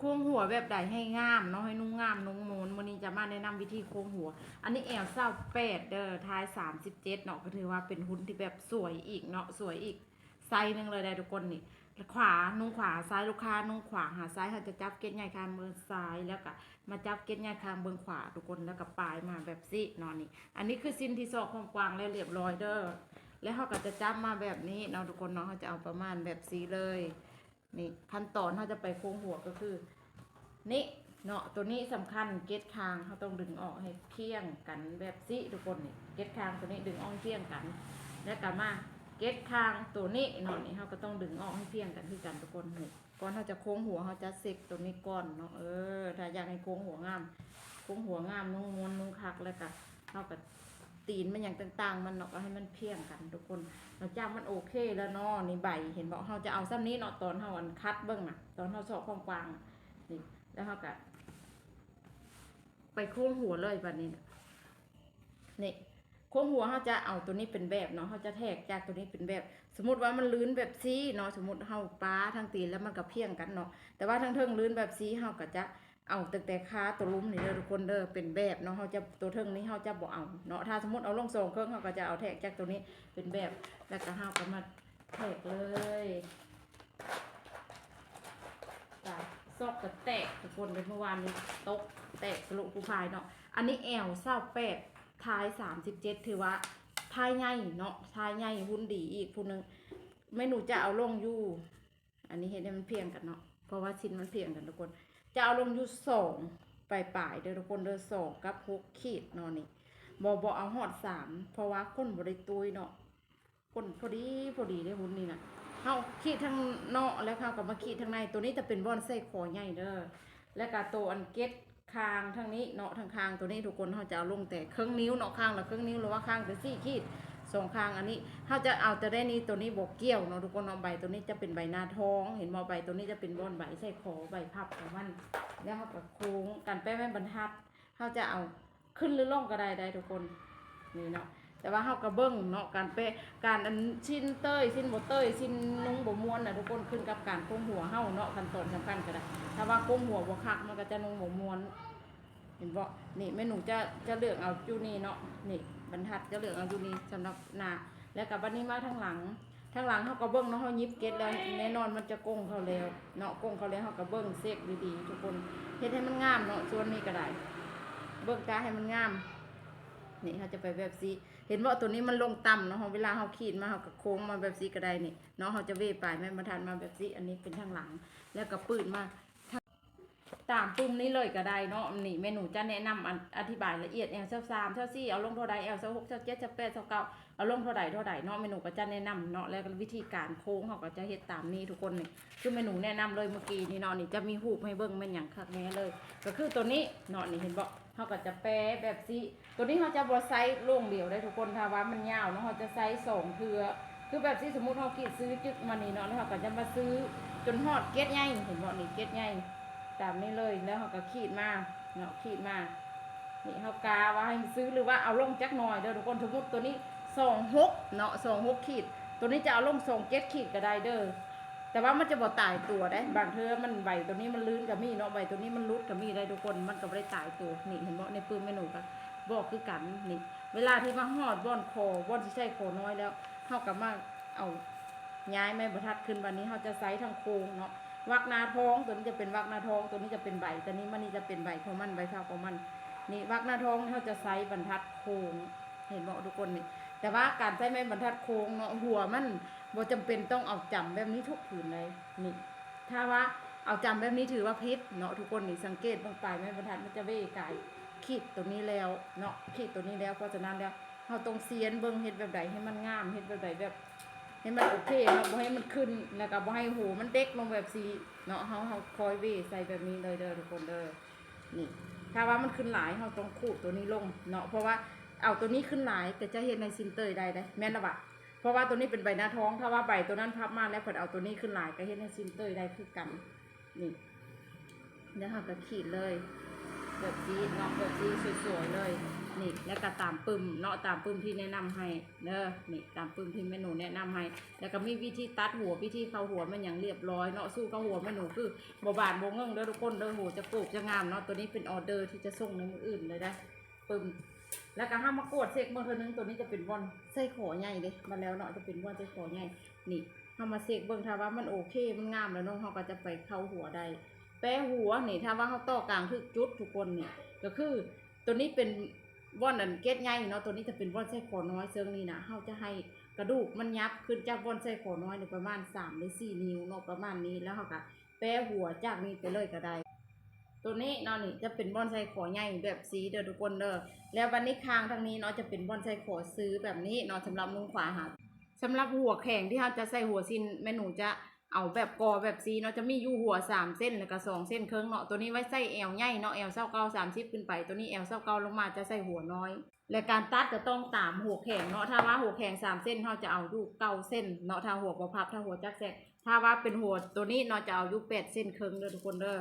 โค้งหัวแบบใดให้งามเนาะให้นุ่งงามนุ่งมนวันนี้จะมาแนะนำวิธีโค้งหัว อันนี้แอลเศร้าแปดเด้อท้ายสามสิบเจ็ดเนาะก็ถือว่าเป็นหุ้นที่แบบสวยอีกเนาะสวยอีกไซส์หนึ่งเลยได้ทุกคนนี่ขวานุ่งขวาซ้ายลูกค้านุ่งขวาหาซ้ายเขาจะจับเก็ตใหญ่คางเบอร์ซ้ายแล้วก็มาจับเก็ตใหญ่คางเบอร์ขวาทุกคนแล้วก็ปลายมาแบบซี่เนาะนี่อันนี้คือสิ้นที่ซอกของกว้างแล้วเรียบร้อยเด้อแล้วเขาก็จะจับมาแบบนี้เนาะทุกคนเนาะเขาจะเอาประมาณแบบสีเลย นี่ขั้นตอนเขาจะไปโค้งหัวก็คือ นี่เนาะตัวนี้สำคัญเกตคางเขาต้องดึงออกให้เพียงกันแบบสิทุกคนนี่เกตคางตัวนี้ดึงออกเพียงกัน แล้วกลับมาเกตคางตัวนี้เนาะนี่เขาก็ต้องดึงออกให้เพียงกันคือกันทุกคนนี่ก่อนเขาจะโค้งหัวเขาจะเซกตัวนี้ก่อนเนาะเออถ้าอยากให้โค้งหัวงาม โค้งหัวงามนุ่งมวนนุ่งคักแล้วก็เขาก็ ตีนมันอย่างต่าง ๆ มันเนาะก็ให้มันเพียงกัน ทุกคนเราจ้างมันโอเคแล้วเนาะนี่ใบเห็นบอกเขาจะเอาซ้ำนี้เนาะตอนเขาอันคัดเบิ้งน่ะตอนเขาสอบความกว้างนี่แล้วเขาก็ไปโค้งหัวเลยแบบนี้นี่โค้งหัวเขาจะเอาตัวนี้เป็นแบบเนาะเขาจะแทกจากตัวนี้เป็นแบบ สมมติว่ามันลื้นแบบซีเนาะสมมติเขาปลาทางตีนแล้วมันก็เพียงกันเนาะแต่ว่าทางเทิงลื้นแบบซีเขาก็จะ เอาตั้งแต่ขาตัวลุ้มนี่เด้อทุกคนเด้อเป็นแบบเนาะเขาจะตัวเทิงนี้เขาจะบ่เอาเนาะถ้าสมมติเอาลงทรงเครื่องเขาก็จะเอาแทกจากตัวนี้เป็นแบบแล้วก็เขาก็มาแทกเลยตาซอกกระแตกทุกคนเป็นเมื่อวานนี้ตกแตกสลุปูพายเนาะอันนี้แอลเศร้าแปดท้ายสามสิบเจ็ดถือว่าท้ายใหญ่เนาะท้ายใหญ่หุ่นดีอีกผู้หนึงไม่หนูจะเอาลงอยู่ อันนี้เห็นได้มันเพียงกันเนาะเพราะว่าชิ้นมันเพียงกันทุกคน จะเอาลงอยู่สองปลายปลายเด้อทุกคนเด้อสองกับหกขีดเนาะนี่บอบอเอาหอดสามเพราะว่าคนบริตุยเนาะคนพอดีพอดีได้หุ่นนี่นะเขาขีดทั้งนอกแล้วเขากับมาขีดทั้งในตัวนี้จะเป็นบอนไส้คอใหญ่เด้อแล้วก็ตัวอันเก็ตคางทั้งนี้เนาะทั้งคางตัวนี้ทุกคนเขาจะเอาลงแต่ครึ่งนิ้วเนาะคางละครึ่งนิ้วหรือว่าคางแต่สี่ขีด สองคางอันนี้เขาจะเอาแต่ได้นี้ตัวนี้บกเกี่ยวเนาะทุกคนเอาใบตัวนี้จะเป็นใบหน้าท้อง เห็นมอใบตัวนี้จะเป็นบอนใบใส่คอใบพับของมันแล้วเขาก็โค้งกันแป้แม่บรรทัดเขาจะเอาขึ้นหรือล่องก็ได้ได้ทุกคนนี่เนาะแต่ว่าเขากระเบิ้งเนาะการเปะการอันชิ้นเต้ยชิ้นโบเต้ยชิ้นนุ่งโบม้วนนะทุกคนขึ้นกับการโค้งหัวเฮาเนาะขั้นตอนสำคัญก็ได้ถ้าว่าโค้งหัวบ่คักมันก็จะนุ่งโบม้วนเห็นบ่นี่แม่หนูจะจะเลือกเอาจูนี่เนาะนี่ บรรทัดจะเหลือกเอาจูนี่สำหรับหน้าแล้วกับบันนี้มาทางหลังทางหลังเขาก็เบิ้งเนาะเขายิบเก็ตแล้วแน่นอนมันจะโกงเขาแล้วเนาะโกงเขาแล้วเขาก็เบิ้งเซกดีๆทุกคนเฮ็ดให้มันงามเนาะส่วนนี้ก็ได้เบิ้งตาให้มันงามนี่เขาจะไปแบบสีเห็นว่าตัวนี้มันลงต่ำเนาะเวลาเขาขีดมาเขาก็โค้งมาแบบสีก็ได้นี่เนาะเขาจะเวปลายแม่บรรทัดมาแบบสีอันนี้เป็นทางหลัง แล้วก็ปืนมา ตามปุ่มนี้เลยก็ได้เนาะนี่เมนูจะแนะนำอันอธิบายละเอียดเอลเซลสามเซลสี่เอาลงเท่าใดเอลเซลหกเซลเจ็ดเซลแปดเซลเก้าเอาลงเท่าใดเท่าใดเนาะเมนูก็จะแนะนำเนาะแล้ววิธีการโค้งเขาก็จะเฮ็ดตามนี้ทุกคนนี่คือเมนูแนะนำเลยเมื่อกี้นี่เนาะนี่จะมีหูปให้เบิ่งเป็นอย่างคักแน่เลย ก็คือตัวนี้เนาะนี่เห็นบ่เขาก็จะแปะแบบสีตัวนี้เขาจะบ่ไซส์ล่งเดียวได้ทุกคนถ้าว่ามันยาวเนาะเขาจะไซส์สองเทือคือแบบที่สมมุติเขาคิดซื้อจึกมานี่เนาะแล้วเขาก็จะมาซื้อจนฮอดเก็ตใหญ่เห็นบ่นี่เก็ตใหญ่ ตามนี้เลยแล้วเขาก็ขีดมาเนาะขีดมานี่เขากาว่าให้ซื้อหรือว่าเอาลงจักหน่อยเด้อทุกคนสมมติตัวนี้สองหกเนาะสองหกขีด ตัวนี้จะเอาลงสองเจ็ดขีดก็ได้เด้อแต่ว่ามันจะบ่ตายตัวได้ บางเทอมันใบตัวนี้มันลื่นกับมีเนาะใบตัวนี้มันรุดกับมีได้ทุกคนมันก็ไม่ได้ตายตัวนี่เห็นบ่ในปืนเมนูก็บอกคือกันนี่ เวลาที่มาหอดบ่อนคอบ่อนที่ใช่คอน้อยแล้วเขากับมาเอาย้ายแม่บรรทัดขึ้นวันนี้เขาจะไซส์ทางโค้งเนาะ วักนาท้องตัวนี้จะเป็นวักนาท้องตัวนี้จะเป็นใบตัวนี้มันนี่จะเป็นใบของมันใบเท้าของมัน นี่วักนาท้องเขาจะไซส์บรรทัดโค้งเห็นบอกทุกคนนี่แต่ว่าการใช้ไม้บรรทัดโค้งเนาะหัวมันบ่จำเป็นต้องเอาจำแบบนี้ทุกผืนเลยนี่ ถ้าว่าเอาจำแบบนี้ถือว่าพิษเนาะทุกคนนี่สังเกตบางปลายไม้บรรทัดมันจะเว้ไกลขีดตัวนี้แล้วเนาะขีดตัวนี้แล้วเพราะฉะนั้นแล้วเราต้องเซียนเบิ่งเฮ็ดแบบใดให้มันงามเฮ็ดแบบใดแบบ ให้มันโอเคเนาะบ่ให้มันขึ้นแล้วก็บ่ให้หูมันเด็กลงแบบสีเนาะเฮาเฮาคอยเวใส่แบบนี้เลยเด้อทุกคนเด้อนี่ ถ้าว่ามันขึ้นหลายเฮาต้องขูดตัวนี้ลงเนาะเพราะว่าเอาตัวนี้ขึ้นหลายแต่จะเห็นในซินเตอร์ได้ได้แม่นละบะเพราะว่าตัวนี้เป็นใบหน้าท้องถ้าว่าใบตัวนั้นพับมาแล้วเพิ่นเอาตัวนี้ขึ้นหลายก็เห็นในซินเตอร์ได้คือกันนี่แล้วเฮาก็ขีดเลยแบบสีเนาะแบบสีสวยๆเลย นี่แล้วก็ตามปึมเนาะตามปึมที่แนะนำให้เด้อนี่ตามปึมที่แม่หนูแนะนำให้ แล้วก็มีวิธีตัดหัววิธีเข้าหัวมันอย่างเรียบร้อยเนาะสู้เข้าหัวแม่หนูคือบ่บานบ่เงงเด้อทุกคนเด้อหัวจะปลูกจะงามเนาะตัวนี้เป็นออเดอร์ที่จะส่งในมืออื่นเลยได้ปึมแล้วก็ห้ามมากดเซ็กเมื่อเทอนึงตัวนี้จะเป็นวอนไส้ขอใหญ่เลยมาแล้วเนาะจะเป็นวอนไส้ขอใหญ่นี่ห้ามาเซ็กเบิ่งถ้าว่ามันโอเคมันงามแล้วน้องเขาก็จะไปเข้าหัวได้แปะหัวนี่ถ้าว่าเขาต่อกลางคือจุดทุกคนนี่ก็คือตัวนี้เป็น ว่อนอันเกตใหญ่เนาะตัวนี้จะเป็นว่อนไส้ขอน้อยเซิงนี่นะเขาจะให้กระดูกมันยับขึ้นจากว่อนไส้ขอน้อยเนี่ยประมาณสามหรือสี่นิ้วเนาะประมาณนี้แล้วเขาก็แปะหัวจากนี้ไปเลยก็ได้ ตัวนี้เนาะนี่จะเป็นบอนไซขอใหญ่แบบสีเดอทุกคนเด้อแล้ววันนี้คางทางนี้เนาะจะเป็นบอนไซขอซื้อแบบนี้เนาะสำหรับมุงขวาหาสำหรับหัวแข็งที่เราจะใส่หัวซินแม่หนูจะ เอาแบบกอแบบซีเนาะจะมีอยู่หัวสามเส้นแล้วก็สองเส้นเครื่องเนาะตัวนี้ไว้ใส่แอลใหญ่เนาะแอลเศร้าเก้าสามสิบขึ้นไป ตัวนี้แอลเศร้าเก้าลงมาจะใส่หัวน้อย และการตัดจะต้องตามหัวแข็งเนาะถ้าว่าหัวแข็งสามเส้นเราจะเอาอยู่เก้าเส้นเนาะถ้าหัวประพับถ้าหัวจักแสกถ้าว่าเป็นหัวตัวนี้เนาะจะเอาอยู่แปดเส้นเครื่องเด้อทุกคนเด้อ